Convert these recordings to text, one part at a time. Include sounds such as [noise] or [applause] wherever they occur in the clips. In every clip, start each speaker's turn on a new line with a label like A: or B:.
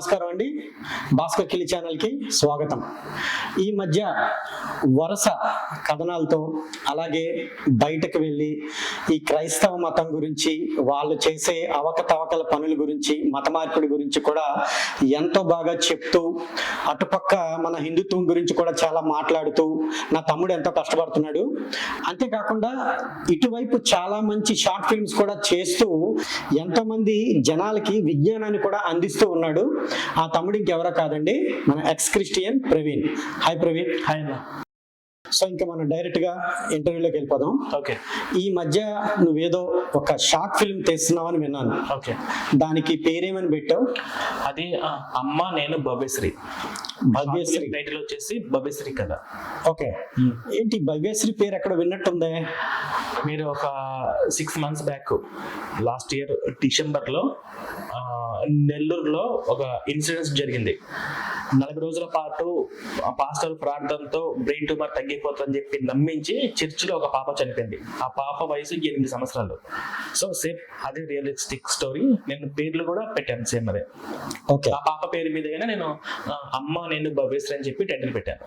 A: నమస్కారం అండి. భాస్కర్ కిలి ఛానల్కి స్వాగతం. ఈ మధ్య వరుస కథనాలతో అలాగే బయటకు వెళ్ళి ఈ క్రైస్తవ మతం గురించి వాళ్ళు చేసే అవకతవకల పనుల గురించి మత మార్పిడి గురించి కూడా ఎంతో బాగా చెప్తూ అటుపక్క మన హిందుత్వం గురించి కూడా చాలా మాట్లాడుతూ నా తమ్ముడు ఎంతో కష్టపడుతున్నాడు. అంతేకాకుండా ఇటువైపు చాలా మంచి షార్ట్ ఫిల్మ్స్ కూడా చేస్తూ ఎంతో మంది జనాలకి విజ్ఞానాన్ని కూడా అందిస్తూ ఉన్నాడు. ఆ తమ్ముడు ఇంకెవరో కాదండి మన ex Christian Praveen. Hi Praveen.
B: Hi అన్న.
A: సో ఇంకా మనం డైరెక్ట్గా ఇంటర్వ్యూలోకి వెళ్ళిపోదాం.
B: ఓకే
A: ఈ మధ్య నువ్వేదో ఒక షార్ట్ ఫిల్మ్ తీస్తున్నావని విన్నాను.
B: ఓకే
A: దానికి పేరేమని పెట్టావు?
B: అది అమ్మ నేను భవ్యశ్రీ.
A: భవ్యశ్రీ.
B: టైటిల్ వచ్చేసి భవ్యశ్రీ కదా
A: ఓకే. ఏంటి భవ్యశ్రీ పేరు ఎక్కడ విన్నట్టుందే?
B: మీరు ఒక six months back last year డిసెంబర్లో నెల్లూరులో ఒక ఇన్సిడెంట్ జరిగింది. నలభై రోజుల పాటు ఆ పాస్టర్ ప్రార్థనతో బ్రెయిన్ ట్యూమర్ తగ్గిపోతుందని చెప్పి నమ్మించి చర్చిలో ఒక పాప చనిపోయింది. ఆ పాప వయసు ఎనిమిది సంవత్సరాలు. సో సేమ్ అదే రియలిస్టిక్ స్టోరీ నేను పేర్లు కూడా పెట్టాను సేమ్ అదే.
A: ఓకే
B: ఆ పాప పేరు మీదగానే నేను అమ్మ నేను భవ్యశ్రీ అని చెప్పి టైటిల్ పెట్టాను.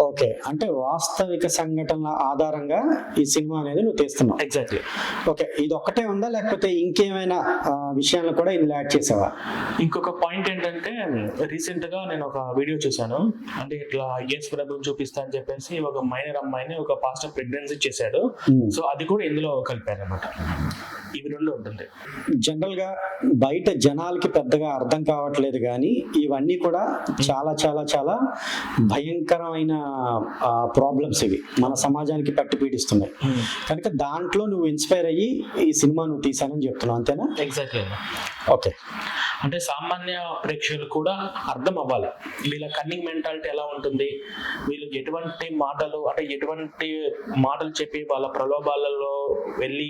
A: ఓకే అంటే వాస్తవిక సంఘటనల ఆధారంగా ఈ సినిమా అనేది నువ్వు తీస్తున్నావు.
B: ఎగ్జాక్ట్లీ
A: ఓకే ఇది ఒక్కటే ఉందా? లేకపోతే ఇంకేమైనా ఆ, విషయాలను కూడా ఇందులో యాడ్ చేసావా?
B: ఇంకొక పాయింట్ ఏంటంటే రీసెంట్గా నేను ఒక వీడియో చూశాను. అంటే ఇట్లా యేసు ప్రభుని చూపిస్తా అని చెప్పేసి ఒక మైనర్ అమ్మాయిని ఒక పాస్టర్ ప్రెగ్నెన్సీ చేశాడు. సో అది కూడా ఇందులో కలిపారు అనమాట ఇవి రెండు ఉంటుంది
A: జనరల్గా బయట జనాలకి పెద్దగా అర్థం కావట్లేదు కానీ ఇవన్నీ కూడా చాలా చాలా చాలా భయంకరమైన ప్రాబ్లమ్స్ ఇవి. మన సమాజానికి పట్టి పీడిస్తున్నాయి. కనుక దాంట్లో నువ్వు ఇన్స్పైర్ అయ్యి ఈ సినిమా నువ్వు తీసానని చెప్తున్నావు అంతేనా?
B: ఎగ్జాక్ట్లీ
A: ఓకే
B: అంటే సామాన్య ప్రేక్షకులు కూడా అర్థం అవ్వాలి. వీళ్ళ కన్నింగ్ మెంటాలిటీ ఎలా ఉంటుంది? వీళ్ళు ఎటువంటి మాటలు అంటే ఎటువంటి మాటలు చెప్పి వాళ్ళ ప్రలోభాలలో వెళ్ళి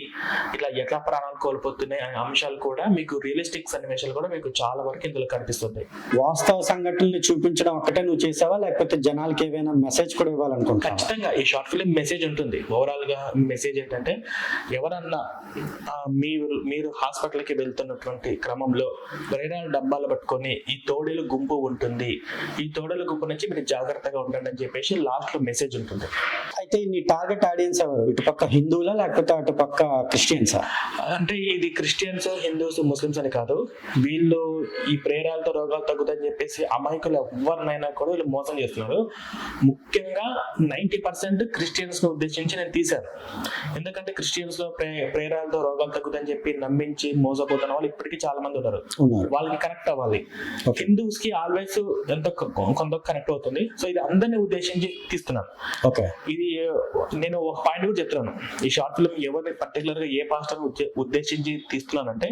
B: ఇట్లా ఎట్లా ప్రాణాలు కోల్పోతున్నాయి అనే అంశాలు కూడా మీకు రియలిస్టిక్ సన్నివేశాలు కూడా మీకు చాలా వరకు ఇందులో కనిపిస్తుంది
A: వాస్తవ సంఘటనల్ని చూపించడం ఒక్కటే నువ్వు చేసావా? లేకపోతే జనాలకి ఏమైనా మెసేజ్ కూడా ఇవ్వాలనుకుంటున్నావా?
B: ఖచ్చితంగా ఈ షార్ట్ ఫిలిం మెసేజ్ ఉంటుంది. ఓవరాల్గా మెసేజ్ ఏంటంటే ఎవరన్నా మీరు మీరు హాస్పిటల్కి వెళ్తున్నటువంటి క్రమంలో ప్రేరణ డబ్బాలు పట్టుకొని ఈ తోడేలు గుంపు ఉంటుంది. ఈ తోడేలు గుంపు నుంచి మీరు జాగ్రత్తగా ఉండండి అని చెప్పేసి లాస్ట్లో మెసేజ్ ఉంటుంది.
A: అయితే నీ టార్గెట్ ఆడియన్స్ ఎవరు? ఇటుపక్క హిందువులా లేకపోతే అటుపక్క క్రిస్టియన్సా
B: అంటే ఇది క్రిస్టియన్స్ హిందూస్ ముస్లిమ్స్ అని కాదు. వీళ్ళు ఈ ప్రేరాలతో రోగాలు తగ్గుతాయని చెప్పేసి అమాయకులు ఎవరినైనా కూడా వీళ్ళు మోసం చేస్తున్నారు. ముఖ్యంగా నైంటీ పర్సెంట్ క్రిస్టియన్స్ను ఉద్దేశించి నేను తీశాను. ఎందుకంటే క్రిస్టియన్స్లో ప్రే ప్రేరాలతో రోగాలు తగ్గుతాయని చెప్పి నమ్మించి మోసపోతున్న వాళ్ళు ఇప్పటికీ చాలా మంది ఉన్నారు. వాళ్ళకి కనెక్ట్ అవ్వాలి. హిందూస్కి ఆల్వేస్ ఎంత కొంత కనెక్ట్ అవుతుంది. సో ఇది అందరిని ఉద్దేశించి తీస్తున్నాను.
A: ఓకే.
B: ఇది నేను ఒక పాయింట్ కూడా చెప్తున్నాను. ఈ షార్ట్ ఫిల్మ్ ఎవరిని పర్టికులర్గా ఏ పాస్టర్ ఉద్దేశించి తీస్తున్నానంటే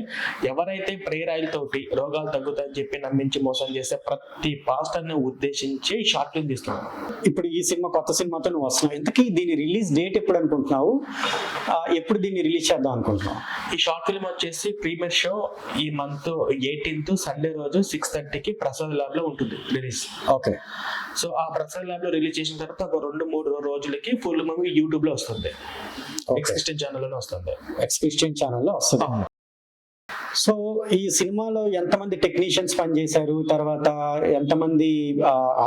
B: ఎవరైతే ప్రేయర్ ఆయిల్ తోటి రోగాలు తగ్గుతాయని చెప్పి నమ్మించి మోసం చేస్తే ప్రతి పాస్టర్ని ఉద్దేశించి షార్ట్ ఫిల్మ్ తీస్తున్నాను.
A: ఇప్పుడు ఈ సినిమా కొత్త సినిమాతో నువ్వు వస్తున్నావు. ఇంతకీ దీని రిలీజ్ డేట్ ఎప్పుడు అనుకుంటున్నావు? ఎప్పుడు దీన్ని రిలీజ్ చేద్దాం అనుకుంటున్నావు?
B: ఈ షార్ట్ ఫిల్మ్ వచ్చేసి ప్రీమియర్ షో ఈ మంత్ ఎయిటీన్త్ సండే రోజు సిక్స్ థర్టీకి ప్రసాద్ ల్యాబ్లో ఉంటుంది రిలీజ్
A: ఓకే.
B: సో ఆ ప్రసాద్ ల్యాబ్లో రిలీజ్ చేసిన తర్వాత ఒక రెండు మూడు రోజులకి ఫుల్ మూవీ యూట్యూబ్లో వస్తుంది.
A: ఓకే
B: ఎక్సిస్టెంట్ ఛానల్లోనే వస్తుంది.
A: ఎక్స్ క్రిస్టియన్ ఛానల్లో వస్తుంది. సో ఈ సినిమాలో ఎంతమంది టెక్నీషియన్స్ పనిచేశారు? తర్వాత ఎంతమంది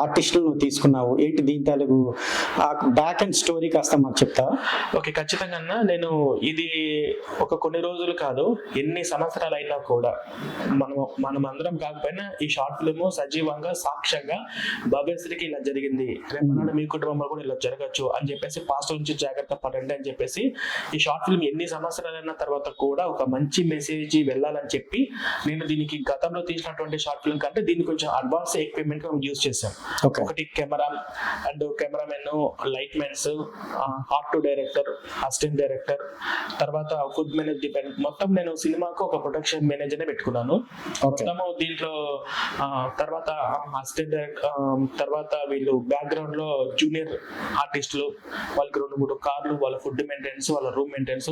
A: ఆర్టిస్టులు నువ్వు తీసుకున్నావు? ఏంటి దీని తెలుగు? బ్యాక్ అండ్ స్టోరీ కాస్త మాకు చెప్తావా?
B: ఓకే ఖచ్చితంగా నేను ఇది ఒక కొన్ని రోజులు కాదు ఎన్ని సంవత్సరాలు అయినా కూడా మనం మనం అందరం కాకపోయినా ఈ షార్ట్ ఫిల్మ్ సజీవంగా సాక్ష్యంగా భవ్యశ్రీకి ఇలా జరిగింది. రేపన్నాడు మీ కుటుంబంలో కూడా ఇలా జరగచ్చు అని చెప్పేసి పాస్ట్ నుంచి జాగ్రత్త పడండి అని చెప్పేసి ఈ షార్ట్ ఫిల్మ్ ఎన్ని సంవత్సరాలైన తర్వాత కూడా ఒక మంచి మెసేజ్ వెళ్ళాలని చెప్పి నేను దీనికి గతంలో తీసినటువంటి షార్ట్ ఫిల్మ్ కంటే దీన్ని కొంచెం అడ్వాన్స్ ఎక్విప్మెంట్ యూజ్ చేశాను. ఒకటి camera and cameraman light mens art two director assistant director తర్వాత ఫుడ్ మేనేజ్ డిపెండ్ మొత్తం నేను సినిమాకు ఒక ప్రొడక్షన్ మేనేజర్ పెట్టుకున్నాను. మొత్తము దీంట్లో తర్వాత అసిస్టెంట్ డైరెక్టర్ తర్వాత వీళ్ళు బ్యాక్గ్రౌండ్లో జూనియర్ ఆర్టిస్టులు వాళ్ళకి రెండు మూడు కార్లు వాళ్ళ ఫుడ్ మెయింటెనెన్స్ వాళ్ళ రూమ్ మెయింటెనెన్స్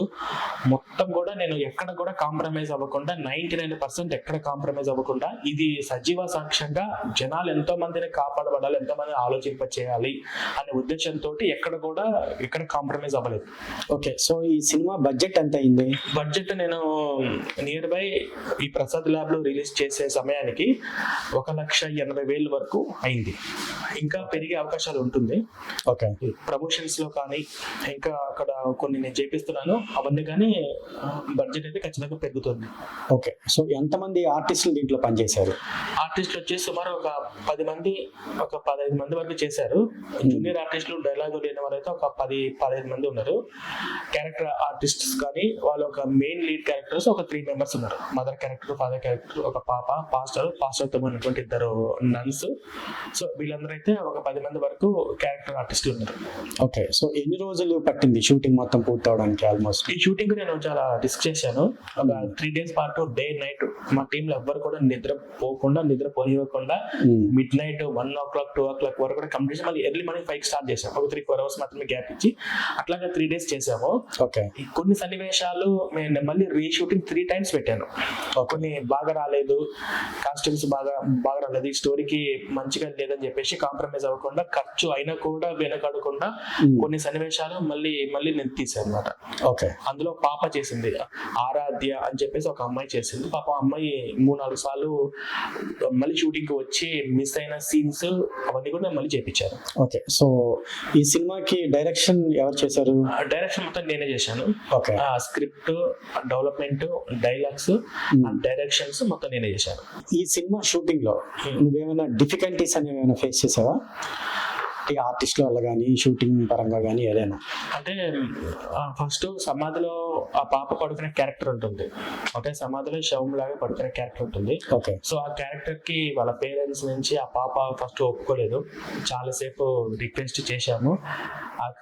B: మొత్తం కూడా నేను ఎక్కడ కూడా కాంప్రమైజ్ అవ్వకుండా కాకుండా నైన్టీ నైన్ పర్సెంట్ ఎక్కడ కాంప్రమైజ్ అవ్వకుండా ఇది సజీవ సాక్ష్యంగా జనాలు ఎంతో మందిని కాపాడబడాలి ఎంతో మందిని ఆలోచింప చేయాలి అనే ఉద్దేశంతో ఎక్కడ కూడా ఎక్కడ కాంప్రమైజ్ అవ్వలేదు.
A: ఓకే సో ఈ సినిమా బడ్జెట్ ఎంత అయింది?
B: బడ్జెట్ నేను నియర్ బై ఈ ప్రసాద్ ల్యాబ్లో రిలీజ్ చేసే సమయానికి ఒక లక్ష ఎనభై వేలు వరకు అయింది. ఇంకా పెరిగే అవకాశాలు ఉంటుంది.
A: ఓకే.
B: ప్రమోషన్స్లో కానీ ఇంకా అక్కడ కొన్ని నేను చేపిస్తున్నాను అవన్నీ కానీ బడ్జెట్ అయితే ఖచ్చితంగా పెరుగుతుంది.
A: ఓకే. సో ఎంతమంది ఆర్టిస్టులు దీంట్లో పనిచేశారు?
B: ఆర్టిస్టులు వచ్చేసి సుమారు ఒక పది మంది ఒక పదహైదు మంది వరకు చేశారు. జూనియర్ ఆర్టిస్టులు డైలాగ్ లేని అయితే ఒక పది పదహైదు మంది ఉన్నారు. క్యారెక్టర్ ఆర్టిస్ట్స్ కానీ వాళ్ళు ఒక మెయిన్ లీడ్ క్యారెక్టర్స్ ఒక త్రీ మెంబర్స్ ఉన్నారు. మదర్ క్యారెక్టర్ ఫాదర్ క్యారెక్టర్ ఒక పాప పాస్టర్ పాస్టర్తో ఉన్నటువంటి ఇద్దరు నన్స్ సో వీళ్ళందరూ అయితే ఒక పది మంది వరకు క్యారెక్టర్ ఆర్టిస్టులు ఉన్నారు.
A: ఓకే సో ఎన్ని రోజులు పట్టింది షూటింగ్ మొత్తం పూర్తి అవడానికి ఆల్మోస్ట్
B: ఈ షూటింగ్ నేను చాలా డిస్క్ చేశాను. ఒక త్రీ డేస్ పాటు డే నైట్ మా టీంలో ఎవ్వరు కూడా నిద్ర పోకుండా నిద్ర పోనివ్వకుండా midnight one o'clock two o'clock వరకు కూడా కంప్లీట్ మళ్ళీ ఎర్లీ మార్నింగ్ ఫైవ్ స్టార్ట్ చేసాం ఒక త్రీ ఫోర్ అవర్స్ మాత్రమే గ్యాప్ ఇచ్చి అట్లాగే త్రీ డేస్ చేసాము కొన్ని సన్నివేశాలు నేను మళ్ళీ రీషూటింగ్ త్రీ టైమ్స్ పెట్టాను. కొన్ని బాగా రాలేదు కాస్ట్యూమ్స్ బాగా బాగా రాలేదు. ఈ స్టోరీకి మంచిగా లేదని చెప్పేసి కాంప్రమైజ్ అవ్వకుండా ఖర్చు అయినా కూడా వెనకడకుండా కొన్ని సన్నివేశాలు మళ్ళీ మళ్ళీ నేను తీసాను అనమాట
A: ఓకే.
B: అందులో పాప చేసింది ఆరాధ్య అని చెప్పేసి ఒక అమ్మాయి చేసింది. పాప అమ్మాయి మూడు నాలుగు సార్లు మళ్ళీ షూటింగ్కి వచ్చి మిస్ అయిన సీన్స్ అవన్నీ కూడా మళ్ళీ చేపించాను
A: ఓకే సో ఈ సినిమాకి డైరెక్షన్ ఎవరు చేశారు?
B: డైరెక్షన్ మొత్తం నేనే చేశాను.
A: ఓకే.
B: ఆ స్క్రిప్ట్ డెవలప్మెంట్ డైలాగ్స్ డైరెక్షన్స్ మొత్తం నేనే చేశాను.
A: ఈ సినిమా షూటింగ్లో నువ్వేమైనా డిఫికల్టీస్ అనేవి ఏమైనా ఫేస్ చేసావా? ఈ ఆర్టిస్టుల వల్ల కానీ షూటింగ్ పరంగా కానీ ఏదైనా?
B: అంటే ఫస్ట్ సమాధిలో ఆ పాప పడుకునే క్యారెక్టర్ ఉంటుంది. ఓకే సమాధిలో శవం లాగా పడుకునే క్యారెక్టర్ ఉంటుంది.
A: ఓకే.
B: సో ఆ క్యారెక్టర్కి వాళ్ళ పేరెంట్స్ నుంచి ఆ పాప ఫస్ట్ ఒప్పుకోలేదు. చాలాసేపు రిక్వెస్ట్ చేశాము.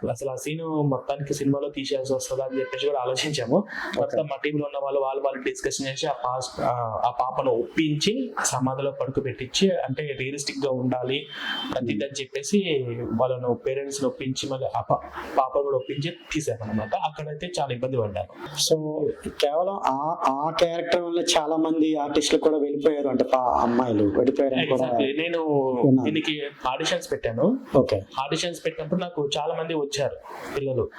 B: అసలు ఆ సీన్ మొత్తానికి సినిమాలో తీసేయాల్సి వస్తుందా అని చెప్పేసి కూడా ఆలోచించాము. మొత్తం మా టీంలో ఉన్న వాళ్ళు వాళ్ళు వాళ్ళు డిస్కషన్ చేసి ఆ పాస్ ఆ పాపను ఒప్పించి సమాధిలో పడుకు పెట్టించి అంటే రియలిస్టిక్గా ఉండాలి ప్రతిదీ అని చెప్పేసి వాళ్ళను పేరెంట్స్ ఒప్పించి మళ్ళీ ఆ పా- పాపను కూడా ఒప్పించి తీసామన్నమాట అక్కడైతే చాలా ఇబ్బంది పడ్డాను
A: సో కేవలం ఆ ఆ క్యారెక్టర్ వల్ల చాలా మంది ఆర్టిస్టులు కూడా వెళ్ళిపోయారు అంటే అమ్మాయిలు వెళ్ళిపోయారు.
B: నేను. దీనికి ఆడిషన్స్ పెట్టాను.
A: ఓకే.
B: ఆడిషన్స్ పెట్టినప్పుడు నాకు చాలా మంది వచ్చారు పిల్లలు.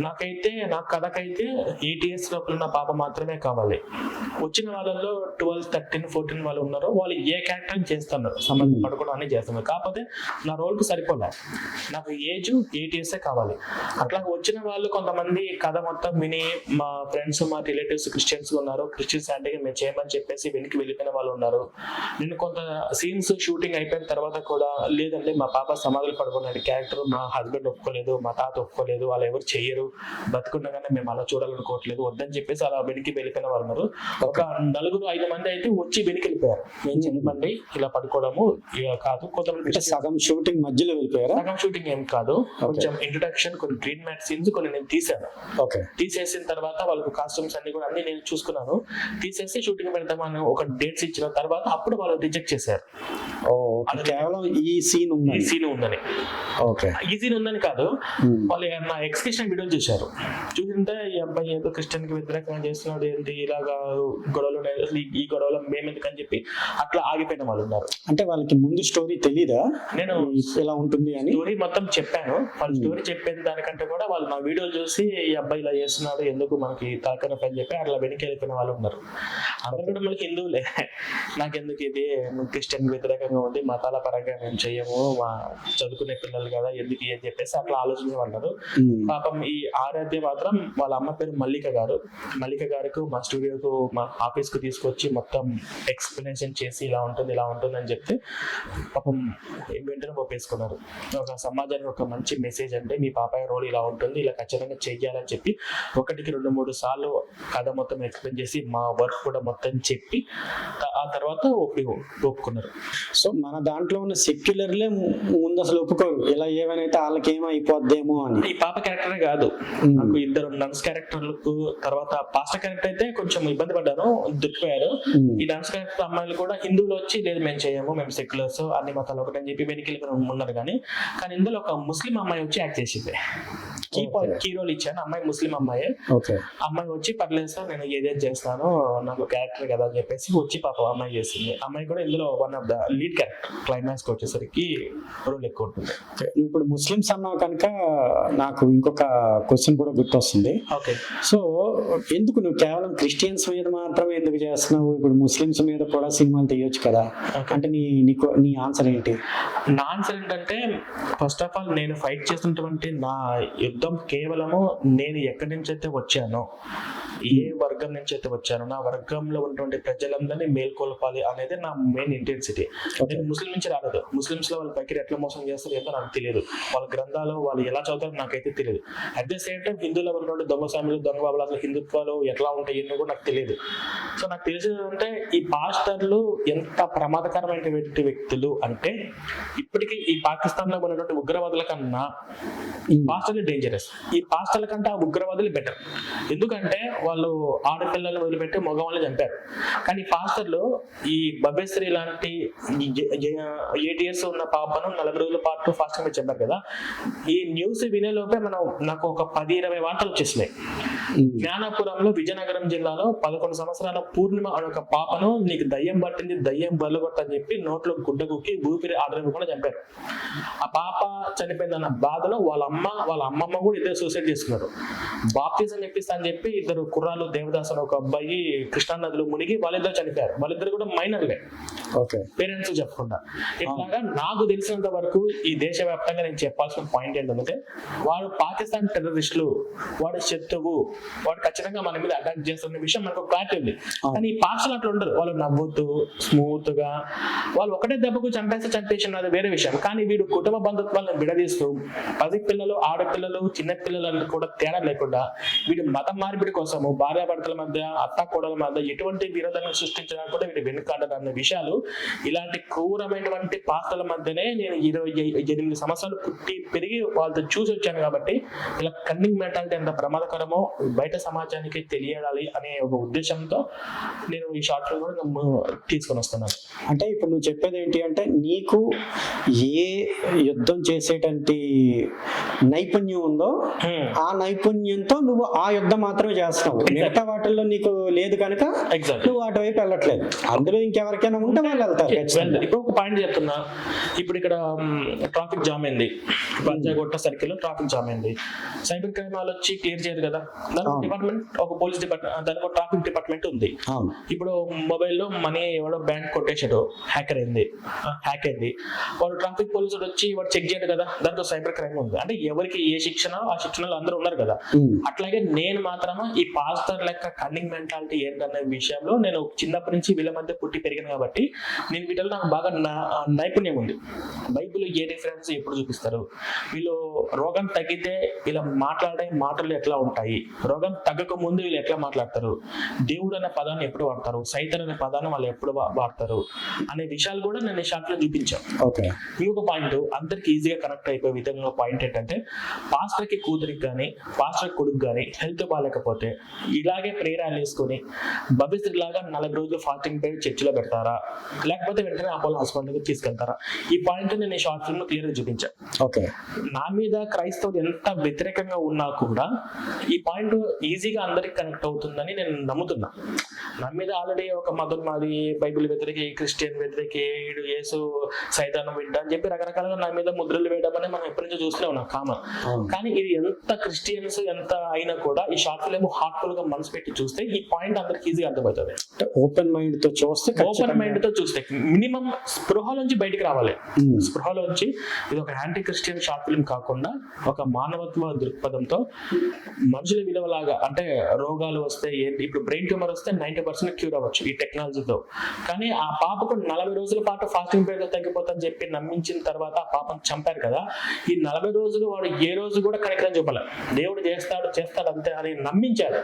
B: నాకైతే నా కథకైతే ఎయిట్ ఇయర్స్ లోపల ఉన్న పాప మాత్రమే కావాలి. వచ్చిన వాళ్ళలో ట్వెల్వ్ థర్టీన్ ఫోర్టీన్ వాళ్ళు ఉన్నారు. వాళ్ళు ఏ క్యారెక్టర్ చేస్తున్నారు? సంబంధం పడుకోవడం అన్ని చేస్తున్నారు. కాకపోతే నా రోల్కు సరిపోలే నాకు ఏజ్ ఎయిట్ ఇయర్స్ కావాలి. అట్లా వచ్చిన వాళ్ళు కొంతమంది కథ మొత్తం విని మా ఫ్రెండ్స్ మా రిలేటివ్స్ క్రిస్టియన్స్ ఉన్నారు. క్రిస్టియన్స్ అంటే మేము చేయమని చెప్పేసి వెనక్కి వెళ్ళిపోయిన వాళ్ళు ఉన్నారు. నేను కొంత సీన్స్ షూటింగ్ అయిపోయిన తర్వాత కూడా లేదండి మా పాప సమాధులు పడుకున్నాడు. క్యారెక్టర్ మా హస్బెండ్ ఒప్పుకోలేదు మా తాత ఒప్పుకోలేదు వాళ్ళు ఎవరు చెయ్యరు. బతుకుండగానే మేము అలా చూడాలనుకోవట్లేదు వద్దని చెప్పేసి అలా వెనక్కి వెళ్ళిపోయిన వాళ్ళు ఉన్నారు. ఒక నలుగురు ఐదు మంది అయితే వచ్చి వెనక్కి వెళ్ళిపోయారు. మేము చేయమండి ఇలా పడుకోవడము ఇక కాదు. కొంతమంది
A: సగం షూటింగ్ మధ్యలో వెళ్ళిపోయారా?
B: సగం షూటింగ్ ఏం కాదు. కొంచెం ఇంట్రొడక్షన్ కొన్ని గ్రీన్ మ్యాట్ సీన్స్ కొన్ని నేను తీసాను
A: ఓకే.
B: తీసేసిన తర్వాత వాళ్ళకు కాస్ట్యూమ్స్ అన్ని కూడా అన్ని నేను చూసుకున్నాను. తీసేసి షూటింగ్ పెడతామని ఒక డేట్స్ ఇచ్చిన తర్వాత అప్పుడు వాళ్ళు రిజెక్ట్ చేశారు.
A: కేవలం ఈ సీన్
B: ఈ
A: ఉంది
B: సీన్ ఉందని.
A: ఓకే.
B: ఈ సీన్ ఉందని కాదు. వాళ్ళు నా ఎక్స్క్రిషన్ వీడియో చూశారు. చూసింటే ఈ అబ్బాయి ఏదో క్రిస్టియన్కి వ్యతిరేకంగా చేస్తున్నాడు ఏంటి ఇలాగా గొడవలు ఈ- ఈ గొడవలు మేమెందుకు అని చెప్పి అట్లా ఆగిపోయిన వాళ్ళు ఉన్నారు.
A: అంటే వాళ్ళకి ముందు స్టోరీ తెలీదా?
B: నేను
A: ఇలా ఉంటుంది అని.
B: స్టోరీ మొత్తం చెప్పాను. వాళ్ళ స్టోరీ చెప్పేది దానికంటే కూడా వాళ్ళు నా వీడియోలు చూసి ఈ అబ్బాయి ఇలా చేస్తున్నాడు ఎందుకు మనకి తాకన పని చెప్పి అట్లా వెనక్కి వెళ్ళిపోయిన వాళ్ళు ఉన్నారు. అందరూ కూడా మనకి హిందువులే. నాకెందుకు ఇది? క్రిస్టియన్ వ్యతిరేకంగా ఉంది మతాల పరంగా మేము చెయ్యము మా చదువుకునే పిల్లలు కదా ఎందుకు అని చెప్పేసి అట్లా ఆలోచించే ఉన్నారు.
A: ఉమ్.
B: పాపం ఈ ఆరాధ్య మాత్రం వాళ్ళ అమ్మ పేరు మల్లిక గారు. మల్లిక గారికి మా స్టూడియోకు మా ఆఫీస్కు తీసుకొచ్చి మొత్తం ఎక్స్ప్లెనేషన్ చేసి ఇలా ఉంటుంది ఇలా ఉంటుంది అని చెప్తే పాపం వెంటనే ఒప్పేసుకున్నారు. ఒక సమాజానికి ఒక మంచి మెసేజ్ అంటే మీ పాపాయ రోల్ ఇలా ఉంటుంది ఇలా ఖచ్చితంగా చెయ్యాలని చెప్పి ఒకటికి రెండు మూడు సార్లు కథ మొత్తం ఎక్స్ప్లెయిన్ చేసి మా వర్క్ కూడా మొత్తం చెప్పి ఆ తర్వాత ఒప్పి ఒప్పుకున్నారు.
A: సో మన దాంట్లో ఉన్న సెక్యులర్లే ముందు అసలు ఒప్పుకోరు. ఇలా ఏమైనా వాళ్ళకి ఏమైపోద్దేమో అని.
B: ఈ పాప క్యారెక్టరే కాదు. నాకు ఇద్దరు నన్స్ క్యారెక్టర్లకు తర్వాత పాస్టర్ క్యారెక్టర్ అయితే కొంచెం ఇబ్బంది పడ్డాను
A: ఉమ్.
B: ఈ డాన్స్ క్యారెక్టర్ అమ్మాయిలు కూడా హిందువులు వచ్చి లేదు మేము చేయము మేము సెక్యులర్స్ అన్ని మతాలు ఒకటి అని చెప్పి వెనక్కి ఉన్నారు కానీ కానీ ఇందులో ఒక ముస్లిం అమ్మాయి వచ్చి యాక్ట్ చేసింది. కీ. కీ రోల్ ఇచ్చాను అమ్మాయి ముస్లిం అమ్మాయి.
A: ఓకే.
B: అమ్మాయి వచ్చి పర్లేదు సార్ నేను ఏదేది చేస్తాను నాకు క్యారెక్టర్ కదా అని చెప్పేసి వచ్చి పాప అమ్మాయి చేసింది. అమ్మాయి కూడా ఇందులో one of the lead character climax వచ్చేసరికి రోల్ ఎక్కువ ఉంటుంది.
A: ఇప్పుడు ముస్లిమ్స్ అన్నావు కనుక నాకు ఇంకొక క్వశ్చన్ కూడా గుర్తొస్తుంది.
B: ఓకే.
A: సో ఎందుకు నువ్వు కేవలం క్రిస్టియన్స్ మీద మాత్రమే ఎందుకు చేస్తున్నావు? ఇప్పుడు ముస్లిమ్స్ మీద కూడా సినిమాలు తీయొచ్చు కదా. అంటే నీ నీకు నీ ఆన్సర్ ఏంటి?
B: నా ఆన్సర్ ఏంటంటే ఫస్ట్ ఆఫ్ ఆల్ నేను ఫైట్ చేస్తున్నటువంటి నా యుద్ధం కేవలము నేను ఎక్కడి నుంచి అయితే వచ్చానో ఏ వర్గం నుంచి అయితే వచ్చానో నా వర్గంలో ఉన్నటువంటి ప్రజలందరినీ మేల్కొల్పాలి అనేది నా మెయిన్ ఇంటెన్సిటీ నేను ముస్లిం నుంచి రాలేదు. ముస్లిమ్స్లో వాళ్ళ పైకి ఎట్లా మోసం చేస్తారు ఏంటో నాకు తెలియదు. వాళ్ళ గ్రంథాలు వాళ్ళు ఎలా చదువుతారో నాకైతే తెలియదు. అట్ ద సేమ్ టైం హిందువులో ఉన్నటువంటి దొంగ బాబులు అసలు హిందుత్వాలు ఎట్లా ఉంటాయి ఎన్నో కూడా నాకు తెలియదు. సో నాకు తెలిసింది అంటే ఈ పాస్టర్లు ఎంత ప్రమాదకరమైనటువంటి వ్యక్తులు అంటే ఇప్పటికీ ఈ పాకిస్తాన్లో ఉన్నటువంటి ఉగ్రవాదుల కన్నా పాస్టర్లు డేంజరస్ ఈ పాస్టర్ల కంటే ఆ ఉగ్రవాదులు బెటర్ ఎందుకంటే వాళ్ళు ఆడపిల్లలు వదిలిపెట్టి మగవాళ్ళు చంపారు. కానీ పాస్టర్లు ఈ బబేశ్రీ లాంటి ఎయిట్ ఇయర్స్ ఉన్న పాపను నలభై రోజుల పాటు ఫాస్టింగ్ మీద చంపారు కదా. ఈ న్యూస్ వినేలోపే మనం నాకు ఒక పది ఇరవై వార్తలు వచ్చేసినాయి. జ్ఞానాపురంలో విజయనగరం జిల్లాలో పదకొండు సంవత్సరాల పూర్ణిమ అనే ఒక పాపను నీకు దయ్యం పట్టింది దయ్యం బల్లగొట్టని చెప్పి నోట్లో గుడ్డ కుక్కి ఊపిరి ఆడకుండా చంపారు. ఆ పాప చనిపోయిందన్న బాధలో వాళ్ళ అమ్మ వాళ్ళ అమ్మమ్మ కూడా ఇద్దరు సూసైడ్ చేసుకున్నారు. బాప్తిజం చెప్పిస్తా అని చెప్పి ఇద్దరు కుర్రాలు దేవదాస్ ఒక అబ్బాయి కృష్ణా నదిలో మునిగి వాళ్ళిద్దరు చనిపోయారు. వాళ్ళిద్దరు కూడా మైనర్లే.
A: ఓకే.
B: పేరెంట్స్ చెప్పకుండా. ఇట్లాగా నాకు తెలిసినంత వరకు ఈ దేశవ్యాప్తంగా నేను చెప్పాల్సిన పాయింట్ ఏంటంటే వాడు పాకిస్తాన్ టెర్రరిస్టులు వాడు శత్రువు వాడు ఖచ్చితంగా మన మీద అటాక్ చేస్తున్న విషయం మనకు క్లారిటీ ఉంది. కానీ ఈ పాస్టర్లు అట్లా ఉండరు. వాళ్ళు నవ్వుతూ స్మూత్గా వాళ్ళు ఒకటే దెబ్బకు చంపేస్తే చంపేసిన అది వేరే విషయం. కానీ వీడు కుటుంబ బంధుత్వాలను విడదీస్తూ పది పిల్లలు ఆడపిల్లలు చిన్న పిల్లలు కూడా తేడా లేకుండా వీడు మత మార్పిడి కోసము భార్యాభర్తల మధ్య అత్త కోడల మధ్య ఎటువంటి విరోధాలను సృష్టించడానికి కూడా వీడు వెనుకాడదన్న విషయాలు ఇలాంటి క్రూరమైనటువంటి పాత్రల మధ్యనే నేను ఇరవై ఎనిమిది సంవత్సరాలు పుట్టి పెరిగి వాళ్ళతో చూసి వచ్చాను కాబట్టి ఇలా కన్నింగ్ మెంటాలిటీ ఎంత ప్రమాదకరమో బయట సమాజానికి తెలియాలి అనే ఒక ఉద్దేశంతో నేను ఈ షార్ట్ ఫిల్మ్ కూడా తీసుకొని వస్తున్నాను.
A: అంటే ఇప్పుడు నువ్వు చెప్పేది ఏంటి అంటే నీకు ఏ యుద్ధం చేసేటంటి నైపుణ్యం ఉందో. ఆ నైపుణ్యంతో నువ్వు ఆ యుద్ధం మాత్రమే చేస్తున్నావు. మిగతా వాటిల్లో నీకు లేదు కనుక
B: ఎగ్జాక్ట్
A: నువ్వు అటువైపు వెళ్ళట్లేదు. అందులో ఇంకెవరికైనా ఉంటే వాళ్ళు వెళ్తారు.
B: ఇప్పుడు ఒక పాయింట్ చెప్తున్నా. ఇప్పుడు ఇక్కడ ట్రాఫిక్ జామ్ అయింది. పంజాగుట్ట సర్కిల్ ట్రాఫిక్ జామ్ అయింది. సైబర్ క్రైమ్ వాళ్ళు వచ్చి క్లియర్ చేయరు కదా. దానికి. డిపార్ట్మెంట్ ఒక పోలీస్ డిపార్ట్మెంట్ దానికి ఒక ట్రాఫిక్ డిపార్ట్మెంట్ ఉంది ఇప్పుడు మొబైల్లో మనీ ఎవడో బ్యాంక్ కొట్టేశాడు హ్యాకర్ అయింది హ్యాక్ అయింది. వాడు ట్రాఫిక్ పోలీసులు వచ్చి వాడు చెక్ చేయడు కదా దాంట్లో సైబర్ క్రైమ్ ఉంది. అంటే ఎవరికి ఏ శిక్షణ ఆ శిక్షణలో అందరూ ఉన్నారు కదా. అట్లాగే నేను మాత్రమే ఈ పాస్టర్ లెక్క కన్నింగ్ మెంటాలిటీ ఏంటనే విషయంలో నేను చిన్నప్పటి నుంచి వీళ్ళ మధ్య పుట్టి పెరిగాను కాబట్టి నేను వీటిలో నాకు బాగా నైపుణ్యం ఉంది. బైబిల్ ఏ రిఫరెన్స్ ఎప్పుడు చూపిస్తారు? వీళ్ళు రోగం తగ్గితే వీళ్ళ మాట్లాడే మాటలు ఎట్లా ఉంటాయి? రోగం తగ్గక ముందు వీళ్ళు ఎట్లా మాట్లాడతారు? దేవుడు అనే పదాన్ని ఎప్పుడు వాడతారు? సైతం అనే పదాన్ని వాళ్ళు ఎప్పుడు వాడతారు? అనే విషయాలు కూడా నేను షార్ట్లో చూపించాను
A: ఓకే
B: ఇంకొక పాయింట్ అందరికి ఈజీగా కనెక్ట్ అయిపోయే విధంగా పాయింట్ ఏంటంటే పాస్టర్కి కూతురికి కానీ పాస్టర్ కొడుకు కానీ హెల్త్ బాగాలేకపోతే ఇలాగే ప్రేరాలు వేసుకొని భవిష్యత్తు లాగా నలభై రోజులు ఫాస్టింగ్ పేరు చర్చిలో పెడతారా? లేకపోతే వెంటనే అపోలో హాస్పిటల్కి తీసుకెళ్తారా? ఈ పాయింట్ నేను షార్ట్ ఫిల్మ్ క్లియర్గా చూపించాను.
A: ఓకే.
B: నా మీద క్రైస్తవులు ఎంత వ్యతిరేకంగా ఉన్నా కూడా ఈ పాయింట్ ఈజీగా అందరికి కనెక్ట్ అవుతుందని నేను నమ్ముతున్నా. నా మీద ఆల్రెడీ ఒక మతం మాది బైబిల్ వ్యతిరేకి క్రిస్టియన్ వ్యతిరేకి ఈడు యేసు సైతానం వింటా అని చెప్పి రకరకాలుగా నా మీద ముద్రలు వేయడం అనేది మనం ఎప్పటి నుంచో చూస్తూనే ఉన్నాం కామన్ కానీ ఇది ఎంత క్రిస్టియన్స్ ఎంత అయినా కూడా ఈ షార్ట్ ఫిల్మ్ హార్ట్ఫుల్గా మనసు పెట్టి చూస్తే ఈ పాయింట్ అందరికి ఈజీగా అర్థమవుతుంది.
A: ఓపెన్ మైండ్తో చూస్తే
B: ఓపెన్ మైండ్తో చూస్తే మినిమం స్పృహ నుంచి బయటికి రావాలి. స్పృహలోంచి ఇది ఒక యాంటీ క్రిస్టియన్ షార్ట్ ఫిల్మ్ కాకుండా ఒక మానవత్వ దృక్పథంతో మనుషుల విలువలాగా అంటే రోగాలు వస్తే ఏంటి? ఇప్పుడు బ్రెయిన్ ట్యూమర్ వస్తే నైన్టీ పర్సెంట్ క్యూర్ అవ్వచ్చు ఈ టెక్నాలజీతో కానీ ఆ పాపకు నలభై రోజుల పాటు ఫాస్టింగ్ పీరియడ్ తగ్గిపోతుందని చెప్పి నమ్మించిన తర్వాత ఆ పాపను చంపారు కదా. ఈ నలభై రోజులు వాడు ఏ రోజు కూడా కనికరం చూపాలి. దేవుడు చేస్తాడు చేస్తాడు అంతే అని నమ్మించారు.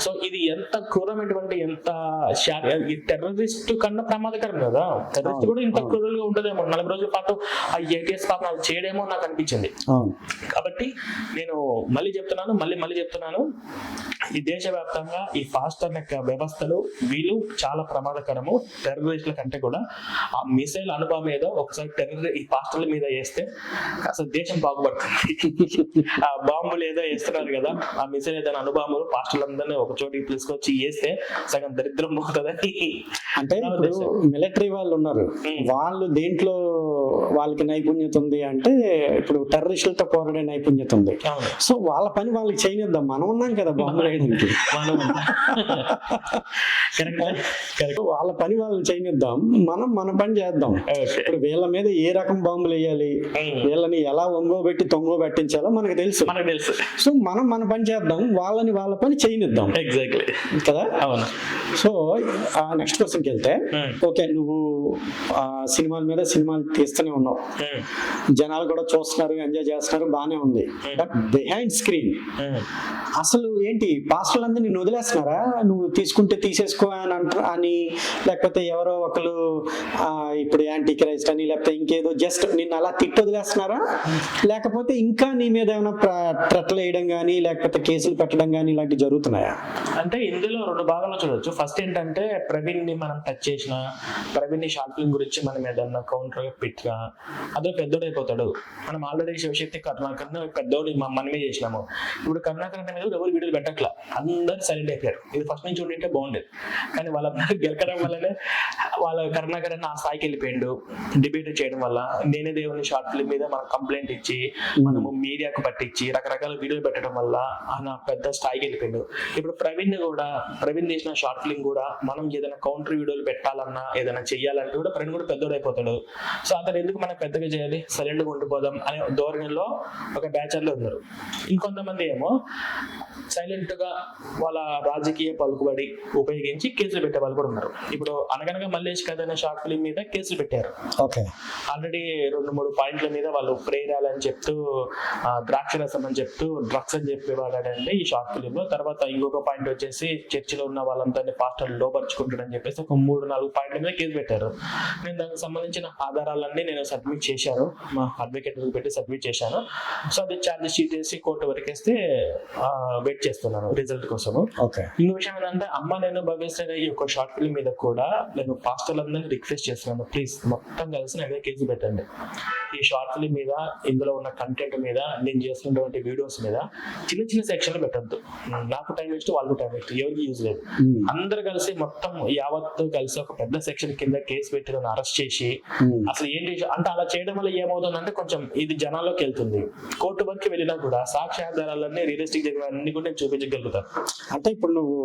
B: సో ఇది ఎంత క్రూరమైనటువంటి ఎంత ఈ టెర్రరిస్ట్ కన్నా ప్రమాదకరం కదా. టెర్రరిస్ట్ కూడా ఇంత. క్రూరల్గా ఉంటుందేమో నలభై రోజుల పాటు ఆ ఏటీఎస్ పాపం చేయడేమో నాకు అనిపించింది. కాబట్టి నేను మళ్ళీ చెప్తున్నాను మళ్ళీ మళ్ళీ చెప్తున్నాను. ఈ దేశవ్యాప్తంగా ఈ ఫాస్టర్ యొక్క వ్యవస్థలు వీళ్ళు చాలా ప్రమాదకరము. టెర్రరిస్టుల కంటే కూడా. ఆ మిసైల్ అనుభవం ఏదో ఒకసారి టెర్రర్ ఈ పాస్టర్ల మీద వేస్తే అసలు దేశం బాగుపడుతుంది. ఆ బాంబులు ఏదో వేస్తున్నారు కదా. ఆ మిసైల్ ఏదైనా అనుభవములు పాస్టర్లందరినీ ఒక చోటికి తీసుకొచ్చి వేస్తే సగం దరిద్రం పోతుందని.
A: అంటే మిలిటరీ వాళ్ళు ఉన్నారు. వాళ్ళు దేంట్లో వాళ్ళకి నైపుణ్యత ఉంది అంటే ఇప్పుడు టెర్రరిస్టులతో పోరాడే నైపుణ్యత ఉంది. సో వాళ్ళ పని వాళ్ళకి చేయనిద్దాం. మనం ఉన్నాం కదా బాంబు వేయడానికి. వాళ్ళ పని వాళ్ళని చేయనిద్దాం. మనం మన పని చేద్దాం. ఇప్పుడు వీళ్ళ మీద ఏ రకం బాంబులు వేయాలి? వీళ్ళని ఎలా ఒంగోబెట్టి తొంగో పెట్టించాలో మనకు తెలుసు.
B: మనకు తెలుసు.
A: సో మనం మన పని చేద్దాం. వాళ్ళని వాళ్ళ పని చేయనిద్దాం.
B: ఎగ్జాక్ట్లీ
A: కదా?
B: అవును.
A: సో నెక్స్ట్ క్వశ్చన్కి వెళ్తే
B: Hmm.
A: ఓకే నువ్వు సినిమాల మీద సినిమాలు తీస్తూనే ఉన్నావు
B: Hmm.
A: జనాలు కూడా చూస్తున్నారు ఎంజాయ్ చేస్తున్నారు బానే ఉంది. But behind screen. అసలు ఏంటి పాస్టర్లు అందరూ నిన్ను వదిలేస్తున్నారా? నువ్వు తీసుకుంటే తీసేసుకో అని అంట అని లేకపోతే ఎవరో ఒకరు ఇప్పుడు యాంటీ క్రైస్ట్ అని లేకపోతే ఇంకేదో జస్ట్ నిన్ను అలా తిట్టి వదిలేస్తున్నారా? లేకపోతే ఇంకా నీ మీద ఏమైనా ట్రట్లు వేయడం కానీ లేకపోతే కేసులు పెట్టడం కానీ ఇలాంటివి జరుగుతున్నాయా?
B: అంటే ఇందులో రెండు భాగాలు చూడొచ్చు. ఫస్ట్ ఏంటంటే ప్రవీణ్ని మనం టచ్ చేసిన ప్రవీణ్ని ఫిల్మ్ గురించి మనం ఏదన్నా కౌంటర్ పెట్టినా అదో పెద్దోడు అయిపోతాడు. మనం ఆల్రెడీ శివశక్తి కరుణాకర్ పెద్దోడు మ- మనమే చేసినాము. ఇప్పుడు కరుణాకర్ అనే మీద ఎవరు వీడియోలు పెట్టట్లా? అందరు సైలెంట్ అయిపోయారు. ఇది ఫస్ట్ నుంచి ఉండింటే బాగుండేది. కానీ వాళ్ళందరూ [laughs] గెలకడం వల్లనే వాళ్ళ కరుణాకర్ అన్న ఆ స్థాయికి వెళ్ళిపోయిండు. డిబేట్ చేయడం వల్ల నేనే దేవుని షార్ట్ ఫిల్మ్ మీద మనం కంప్లైంట్ ఇచ్చి మనము మీడియాకు పట్టించి రకరకాల వీడియోలు పెట్టడం వల్ల ఆయన పెద్ద స్థాయికి వెళ్ళిపోయిండు. ఇప్పుడు ప్రవీణ్ కూడా ప్రవీణ్ చేసిన షార్ట్ ఫిల్మ్ కూడా మనం ఏదైనా కౌంటర్ వీడియోలు పెట్టాలన్నా ఏదైనా చెయ్యాలంటే కూడా ప్రవీణ్ కూడా పెద్దోడు అయిపోతాడు. సో అతను ఎందుకు మనం పెద్దగా చేయాలి? సైలెంట్గా ఉండిపోదాం అనే ధోరణిలో ఒక బ్యాచర్లు ఉన్నారు. ఇంకొంతమంది ఏమో సైలెంట్గా వాళ్ళ రాజకీయ పలుకుబడి ఉపయోగించి కేసులు పెట్టే వాళ్ళు కూడా ఉన్నారు. ఇప్పుడు అనగనగా మల్లేష్ కథ అనే షార్ట్ ఫిల్మ్ మీద కేసులు పెట్టారు.
A: ఓకే.
B: ఆల్రెడీ రెండు మూడు పాయింట్ల మీద వాళ్ళు ప్రేరాలు అని చెప్తూ ద్రాక్ష రసం అని చెప్తూ డ్రగ్స్ అని చెప్పి వాడాడండి ఈ షార్ట్ ఫిలిం లో తర్వాత ఇంకొక పాయింట్ వచ్చేసి చర్చిలో ఉన్న వాళ్ళందరినీ పాస్టర్ లోపరుచుకుంటాడని చెప్పేసి ఒక మూడు నాలుగు పాయింట్ల మీద కేసు పెట్టారు. నేను దానికి సంబంధించిన ఆధారాలన్నీ నేను సబ్మిట్ చేశాను. మా అడ్వకేట్ పెట్టి సబ్మిట్ చేశాను. సో అది ఛార్జ్ షీట్ వేసి కోర్టు వరకు వేస్తే వెయిట్ చేస్తున్నాను రిజల్ట్ కోసము.
A: ఓకే
B: ఇంకో విషయం ఏంటంటే అమ్మ నేను భవిష్యత్ ఈ యొక్క షార్ట్ ఫిల్మ్ మీద కూడా నేను పాస్టర్లందరినీ రిక్వెస్ట్ చేస్తున్నాను. ప్లీజ్ మొత్తం కలిసి నా మీద కేసు పెట్టండి. ఈ షార్ట్ ఫిల్మ్ మీద ఇందులో ఉన్న కంటెంట్ మీద నేను చేస్తున్నటువంటి వీడియోస్ మీద చిన్న చిన్న సెక్షన్లు పెట్టద్దు. నాకు టైం వేస్ట్ వాళ్ళకు టైం వేస్ట్ ఎవరికి యూజ్ లేదు. అందరు కలిసి మొత్తం యావత్తు కలిసి ఒక పెద్ద సెక్షన్ కింద కేసు పెట్టి నన్ను అరెస్ట్ చేసి అసలు ఏంటి అంటే అలా చేయడం వల్ల ఏమవుతుందంటే కొంచెం ఇది జనాల్లోకి వెళ్తుంది. కోర్టు వరకు వెళ్ళినా కూడా సాక్ష్యాధారాలన్నీ రియలిస్టిక్ జరిగిన అన్ని కూడా నేను చూపించగలుగుతాను
A: అంటే ఇప్పుడు నువ్వు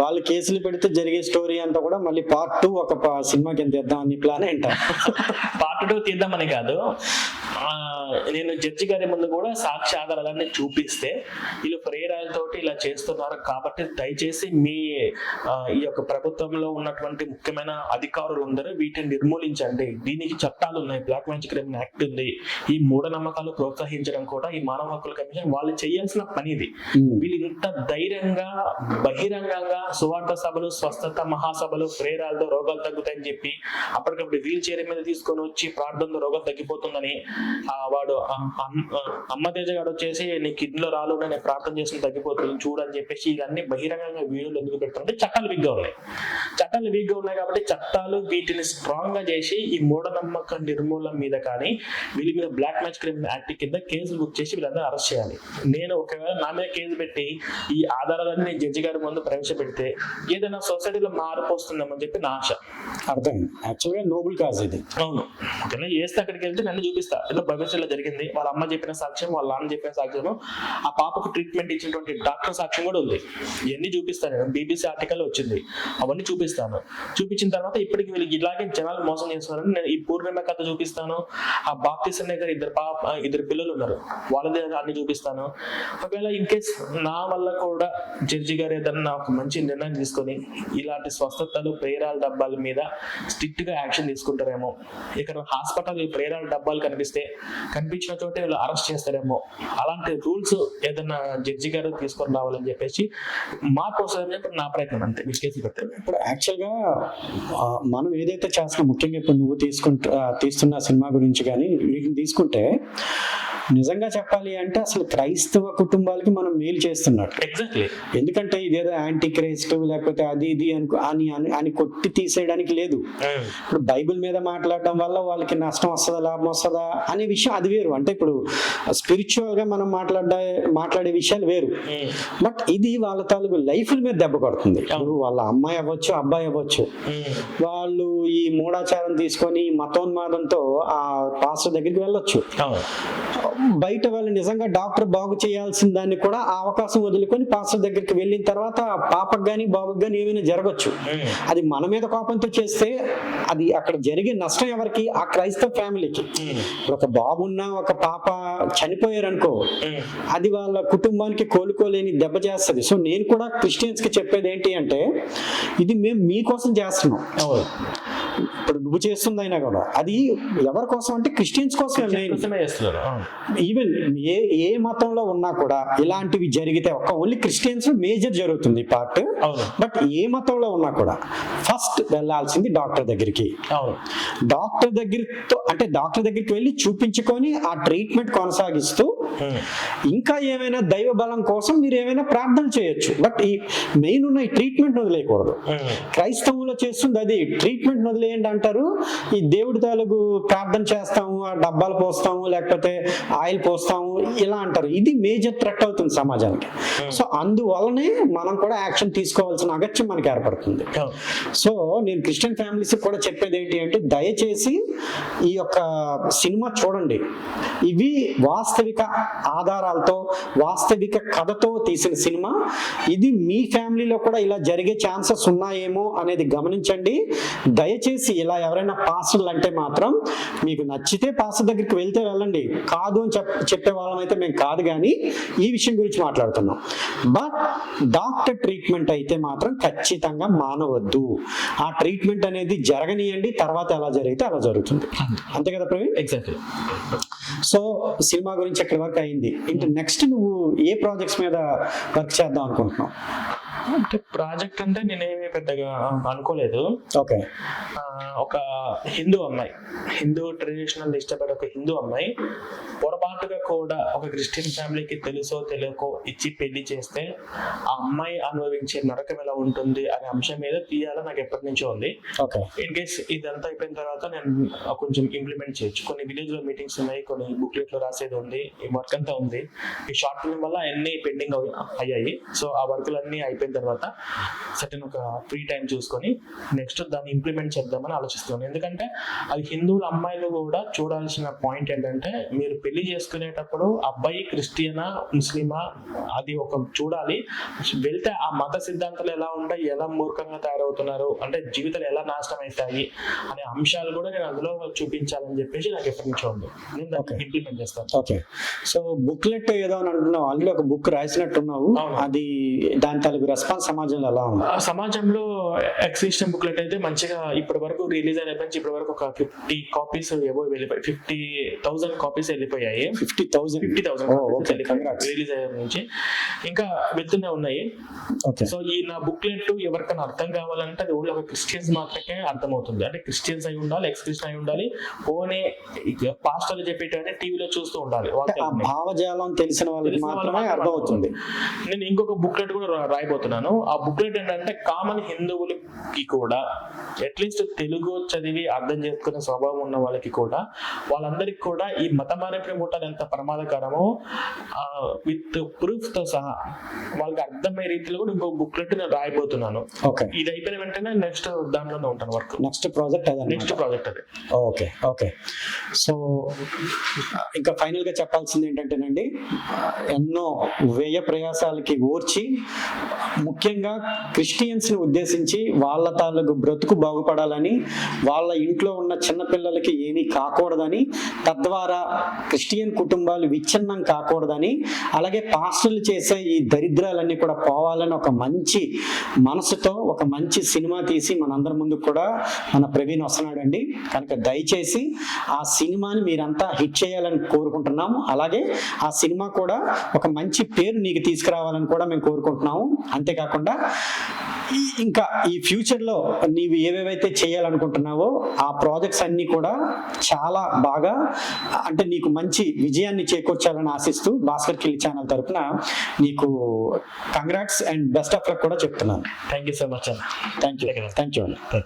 A: వాళ్ళు కేసులు పెడితే జరిగే స్టోరీ అంతా కూడా మళ్ళీ పార్ట్ టూ ఒక సినిమా కింద తెద్దాం అని ప్లాన్ ఏంట?
B: పార్ట్ టూ తీద్దామని కాదు. ఆ, నేను జడ్జి గారి ముందు కూడా సాక్షి ఆధారాలన్నీ చూపిస్తే వీళ్ళు ప్రేరాలతోటి ఇలా చేస్తున్నారు కాబట్టి దయచేసి మీ ఈ యొక్క ప్రభుత్వంలో ఉన్నటువంటి ముఖ్యమైన అధికారులు అందరూ వీటిని నిర్మూలించండి. దీనికి చట్టాలు ఉన్నాయి. బ్లాక్ మ్యాజిక్ క్రైమ్ యాక్ట్ ఉంది. ఈ మూఢనమ్మకాలు ప్రోత్సహించడం కూడా ఈ మానవ హక్కుల కమిషన్ వాళ్ళు చేయాల్సిన పని ఇది వీళ్ళు ఇంత ధైర్యంగా బహిరంగంగా సువార్త సభలు స్వస్థత మహాసభలు ప్రేరాలతో రోగాలు తగ్గుతాయని చెప్పి అప్పటికప్పుడు వీల్ చైర్ మీద తీసుకొని వచ్చి ప్రార్థనతో రోగం తగ్గిపోతుందని ఆ వాడు ఆ అమ్- ఆ అమ్మ తేజ గారు వచ్చేసి నీ కిడ్నీలో రాలు నేను ప్రార్థన చేసిన తగ్గిపోతుంది చూడని చెప్పేసి ఇవన్నీ బహిరంగంగా వీడియోలు ఎందుకు పెడుతుంటే చట్టాలు వీక్గా ఉన్నాయి. చట్టాలు వీక్గా ఉన్నాయి కాబట్టి చట్టాలు వీటిని స్ట్రాంగ్గా చేసి ఈ మూఢనమ్మక నిర్మూలన మీద కానీ వీళ్ళ మీద బ్లాక్ మ్యాచ్ క్రైమ్ యాక్ట్ కింద కేసులు బుక్ చేసి వీళ్ళందరూ అరెస్ట్ చేయాలి. నేను ఒకవేళ నా మీద కేసు పెట్టి ఈ ఆధారాలన్నీ జడ్జి గారి ముందు ప్రవేశపెడితే ఏదైనా సొసైటీలో మార్పు వస్తుందేమని చెప్పి నా ఆశ.
A: అర్థం యాక్చువల్గా నోబుల్ కాజ్ ఇది.
B: అవును. ఒకవేళ చేస్తే అక్కడికి వెళ్తే నన్ను చూపిస్తా. ఏదో భవిష్యత్తులో జరిగింది. వాళ్ళ అమ్మ చెప్పిన సాక్ష్యం వాళ్ళ నాన్న చెప్పిన సాక్ష్యం ఆ పాపకు ట్రీట్మెంట్ ఇచ్చినటువంటి డాక్టర్ సాక్ష్యం కూడా ఉంది. ఇవన్నీ చూపిస్తాను. నేను బీబీసీ ఆర్టికల్ వచ్చింది. అవన్నీ చూపిస్తాను. చూపించిన తర్వాత ఇప్పటికి వీళ్ళకి ఇలాగే జనాలు మోసం చేస్తున్నారని నేను ఈ పూర్ణిమ కథ చూపిస్తాను. ఆ బాప్తిస్ దగ్గర ఇద్దరు పాప ఇద్దరు పిల్లలు ఉన్నారు. వాళ్ళ దగ్గర అన్ని చూపిస్తాను. ఒకవేళ ఇన్ కేస్ నా వల్ల కూడా జడ్జి గారు ఏదన్నా ఒక మంచి నిర్ణయం తీసుకొని ఇలాంటి స్వస్థతలు ప్రేరాల డబ్బాల మీద స్ట్రిక్ట్గా యాక్షన్ తీసుకుంటారేమో. ఇక్కడ హాస్పిటల్ ప్రేరాల డబ్బాలు కనిపిస్తే కనిపించిన చోటే వీళ్ళు అరెస్ట్ చేస్తారేమో. అలాంటి రూల్స్ ఏదైనా జడ్జి గారు తీసుకొని రావాలని చెప్పేసి మా కోసం ఇప్పుడు నా ప్రయత్నం అంతే. మీకు
A: ఇప్పుడు యాక్చువల్గా గా మనం ఏదైతే చేస్తున్నాం ముఖ్యంగా ఇప్పుడు నువ్వు తీసుకుంటా తీస్తున్న సినిమా గురించి కానీ వీటిని తీసుకుంటే నిజంగా చెప్పాలి అంటే అసలు క్రైస్తవ కుటుంబాలకి మనం మేలు చేస్తున్నట్టు.
B: ఎగ్జాక్ట్లీ
A: ఎందుకంటే ఇదేదో యాంటీ క్రైస్ట్ లేకపోతే అది ఇది అనుకో అని అని- అని కొట్టి తీసేయడానికి లేదు. ఇప్పుడు బైబిల్ మీద మాట్లాడడం వల్ల వాళ్ళకి నష్టం వస్తుందా లాభం వస్తుందా అనే విషయం అది వేరు. అంటే ఇప్పుడు స్పిరిచువల్గా మనం మాట్లాడే మాట్లాడే విషయాలు వేరు. బట్ ఇది వాళ్ళ తాలూకు లైఫ్ మీద దెబ్బ కొడుతుంది. వాళ్ళ అమ్మాయి అవ్వచ్చు అబ్బాయి అవ్వచ్చు. వాళ్ళు ఈ మూఢాచారం తీసుకొని మతోన్మాదంతో ఆ పాస్టర్ దగ్గరికి వెళ్ళొచ్చు. బయట వాళ్ళు నిజంగా డాక్టర్ బాగు చేయాల్సిన దాన్ని కూడా ఆ అవకాశం వదులుకొని పాస్టర్ దగ్గరికి వెళ్ళిన తర్వాత పాపకు కానీ బాబుకి కానీ ఏమైనా జరగచ్చు. అది మన మీద కోపంతో చేస్తే అది అక్కడ జరిగే నష్టం ఎవరికి? ఆ క్రైస్తవ ఫ్యామిలీకి. ఒక బాబు ఉన్న ఒక పాప చనిపోయారు అనుకో అది వాళ్ళ కుటుంబానికి కోలుకోలేని దెబ్బ చేస్తుంది. సో నేను కూడా క్రిస్టియన్స్కి చెప్పేది ఏంటి అంటే ఇది మేము మీకోసం చేస్తున్నాం. ఇప్పుడు నువ్వు చేస్తుంది అయినా కూడా. అది ఎవరి కోసం అంటే క్రిస్టియన్స్ కోసం. ఈవెన్ ఏ ఏ మతంలో ఉన్నా కూడా ఇలాంటివి జరిగితే ఒక ఓన్లీ క్రిస్టియన్స్ మేజర్ జరుగుతుంది పార్ట్ బట్ ఏ మతంలో ఉన్నా కూడా ఫస్ట్ వెళ్ళాల్సింది డాక్టర్ దగ్గరికి. డాక్టర్ దగ్గరతో అంటే డాక్టర్ దగ్గరికి వెళ్ళి చూపించుకొని ఆ ట్రీట్మెంట్ కొనసాగిస్తూ ఇంకా ఏమైనా దైవ బలం కోసం మీరు ఏమైనా ప్రార్థన చేయొచ్చు. బట్ ఈ మెయిన్ ఉన్న ఈ ట్రీట్మెంట్ వదిలేయకూడదు. క్రైస్తవంలో చేస్తుంది అది. ట్రీట్మెంట్ వదిలేయండి అంటారు ఈ దేవుడి తాలూకు ప్రార్థన చేస్తాము ఆ డబ్బాలు పోస్తాము లేకపోతే ఆయిల్ పోస్తాము ఇలా అంటారు. ఇది మేజర్ థ్రెట్ అవుతుంది సమాజానికి. సో అందువల్లనే మనం కూడా యాక్షన్ తీసుకోవాల్సిన అగత్యం మనకి ఏర్పడుతుంది. సో నేను క్రిస్టియన్ ఫ్యామిలీస్ కూడా చెప్పేది ఏంటి అంటే దయచేసి ఈ యొక్క సినిమా చూడండి. ఇవి వాస్తవిక ఆధారాలతో వాస్తవిక కథతో తీసిన సినిమా. ఇది మీ ఫ్యామిలీలో కూడా ఇలా జరిగే ఛాన్సెస్ ఉన్నాయేమో అనేది గమనించండి. దయచేసి ఇలా ఎవరైనా పాస్టర్లు అంటే మాత్రం మీకు నచ్చితే పాస్టర్ దగ్గరికి వెళ్తే వెళ్ళండి. కాదు అని చెప్ చెప్పే వాళ్ళం అయితే మేము కాదు కానీ ఈ విషయం గురించి మాట్లాడుతున్నాం. బట్ డాక్టర్ ట్రీట్మెంట్ అయితే మాత్రం ఖచ్చితంగా మానవద్దు. ఆ ట్రీట్మెంట్ అనేది జరగనియండి తర్వాత ఎలా జరిగితే అలా జరుగుతుంది. అంతే కదా ప్రవీణ్?
B: ఎగ్జాక్ట్లీ
A: సో సినిమా గురించి ఎక్కడి వరకు అయింది? ఇంకా నెక్స్ట్ నువ్వు ఏ ప్రాజెక్ట్స్ మీద వర్క్ చేద్దాం అనుకుంటున్నావు?
B: అంటే ప్రాజెక్ట్ అంటే నేనేమి పెద్దగా అనుకోలేదు.
A: ఓకే.
B: ఒక హిందూ అమ్మాయి. హిందూ ట్రెడిషనల్ ఇష్టపడే ఒక హిందూ అమ్మాయి. పొరపాటుగా కూడా ఒక క్రిస్టియన్ ఫ్యామిలీకి తెలుసో తెలియకో ఇచ్చి పెళ్ళి చేస్తే ఆ అమ్మాయి అనుభవించే నరకం ఎలా ఉంటుంది అనే అంశం మీద తీయాలని నాకు ఎప్పటి నుంచో ఉంది.
A: ఓకే.
B: ఇన్ కేస్ ఇదంతా అయిపోయిన తర్వాత నేను కొంచెం ఇంప్లిమెంట్ చేయొచ్చు. కొన్ని విలేజ్లో మీటింగ్స్ ఉన్నాయి కొన్ని బుక్లెట్లో రాసేది ఉంది ఈ వర్క్ అంతా ఉంది. ఈ షార్ట్ ఫిల్మ్ వల్ల అన్ని పెండింగ్ అయ్యాయి. సో ఆ వర్కులన్నీ అయిపోయిన తర్వాత సర్టన్ ఒక ఫ్రీ టైం చూసుకొని నెక్స్ట్ దాన్ని ఇంప్లిమెంట్ చేద్దామని ఆలోచిస్తున్నాను. ఎందుకంటే అది హిందువుల అమ్మాయిలు కూడా చూడాల్సిన పాయింట్ ఏంటంటే మీరు పెళ్ళి చేసుకునేటప్పుడు అబ్బాయి క్రిస్టియనా ముస్లిమా అది ఒక చూడాలి. వెళ్తే ఆ మత సిద్ధాంతాలు ఎలా ఉంటాయి ఎలా మూర్ఖంగా తయారవుతున్నారు అంటే జీవితాలు ఎలా నాశనం అవుతాయి అనే అంశాలు కూడా నేను అందులో చూపించాలని చెప్పేసి నాకు ఎప్పటి నుంచో ఉంది. నేను దాన్ని. ఇంప్లిమెంట్ చేస్తాను.
A: ఓకే. సో బుక్లెట్ ఏదో అని అంటున్నావు ఆల్రెడీ ఒక బుక్ రాసినట్టున్నావు. అది దాని తాలూకు రెస్పాన్స్ సమాజంలో ఎలా ఉంది?
B: ఆ సమాజంలో ఎక్సిస్టెంట్ బుక్లెట్ అయితే మంచిగా ఇప్పటి వరకు రిలీజ్ అయిన నుంచి ఇప్పటి వరకు ఒక ఫిఫ్టీ కాపీస్ ఏవో వెళ్ళిపోయి ఫిఫ్టీ థౌసండ్ కాపీస్ వెళ్ళిపోయాయి.
A: Fifty thousand
B: fifty thousand. Release అయ్యే నుంచి ఇంకా వెళ్తూనే ఉన్నాయి. సో ఈ నా బుక్లెట్ ఎవరికైనా అర్థం కావాలంటే అది ఓన్లీ ఒక క్రిస్టియన్స్ మాత్రమే అర్థమవుతుంది. అంటే క్రిస్టియన్స్ అయి ఉండాలి ఎక్స్ క్రిస్టియన్ అయి ఉండాలి. ఓనే పాస్టర్లు చెప్పేటనే టీవీలో చూస్తూ ఉండాలి.
A: భావజాలం తెలిసిన వాళ్ళకి మాత్రమే అర్థమవుతుంది.
B: నేను ఇంకొక బుక్లెట్ కూడా రాయబోతున్నాను. ఆ బుక్లెట్ ఏంటంటే కామన్ హిందువులకి కూడా అట్లీస్ట్ తెలుగు చదివి అర్థం చేసుకునే స్వభావం ఉన్న వాళ్ళకి కూడా వాళ్ళందరికీ కూడా ఈ మత ముట్టాలు ఎంత ప్రమాదకరమో విత్ ప్రూఫ్తో సహా వాళ్ళకి అర్థమయ్యే రీతిలో కూడా ఇంకో బుక్లెట్ నేను రాయబోతున్నాను.
A: ఓకే.
B: ఇది అయిపోయిన వెంటనే నెక్స్ట్ దాంట్లోనే ఉంటాను వర్క్.
A: నెక్స్ట్ ప్రాజెక్ట్
B: నెక్స్ట్
A: అదే
B: ప్రాజెక్ట్ అది.
A: Okay okay. సో ఇంకా ఫైనల్గా చెప్పాల్సింది ఏంటంటేనండి ఎన్నో వ్యయ ప్రయాసాలకి ఓర్చి ముఖ్యంగా క్రిస్టియన్స్ని ఉద్దేశించి వాళ్ళ తాలూకు బ్రతుకు బాగుపడాలని వాళ్ళ ఇంట్లో ఉన్న చిన్న పిల్లలకి ఏమీ కాకూడదని తద్వారా క్రిస్టియన్ కుటుంబాలు విచ్ఛిన్నం కాకూడదని అలాగే పాస్టర్లు చేసే ఈ దరిద్రాలన్నీ కూడా పోవాలని ఒక మంచి మనసుతో ఒక మంచి సినిమా తీసి మనందరి ముందు కూడా మన ప్రవీణ్ వస్తున్నాడండి. కనుక దయచేసి ఆ సినిమాని మీరంతా హిట్ చేయాలని కోరుకుంటున్నాము. అలాగే ఆ సినిమా కూడా ఒక మంచి పేరు నీకు తీసుకురావాలని కూడా మేము కోరుకుంటున్నాము. అంతేకాకుండా ఇంకా ఈ ఫ్యూచర్లో నీవు ఏవేవైతే చేయాలనుకుంటున్నావో ఆ ప్రాజెక్ట్స్ అన్ని కూడా చాలా బాగా అంటే నీకు మంచి విజయాన్ని చేకూర్చాలని ఆశిస్తూ భాస్కర్ కిల్లి ఛానల్ తరపున నీకు congrats and best of luck కూడా చెప్తున్నాను.
B: థ్యాంక్ యూ సో మచ్ అన్న.
A: థ్యాంక్ యూ థ్యాంక్ యూ అండి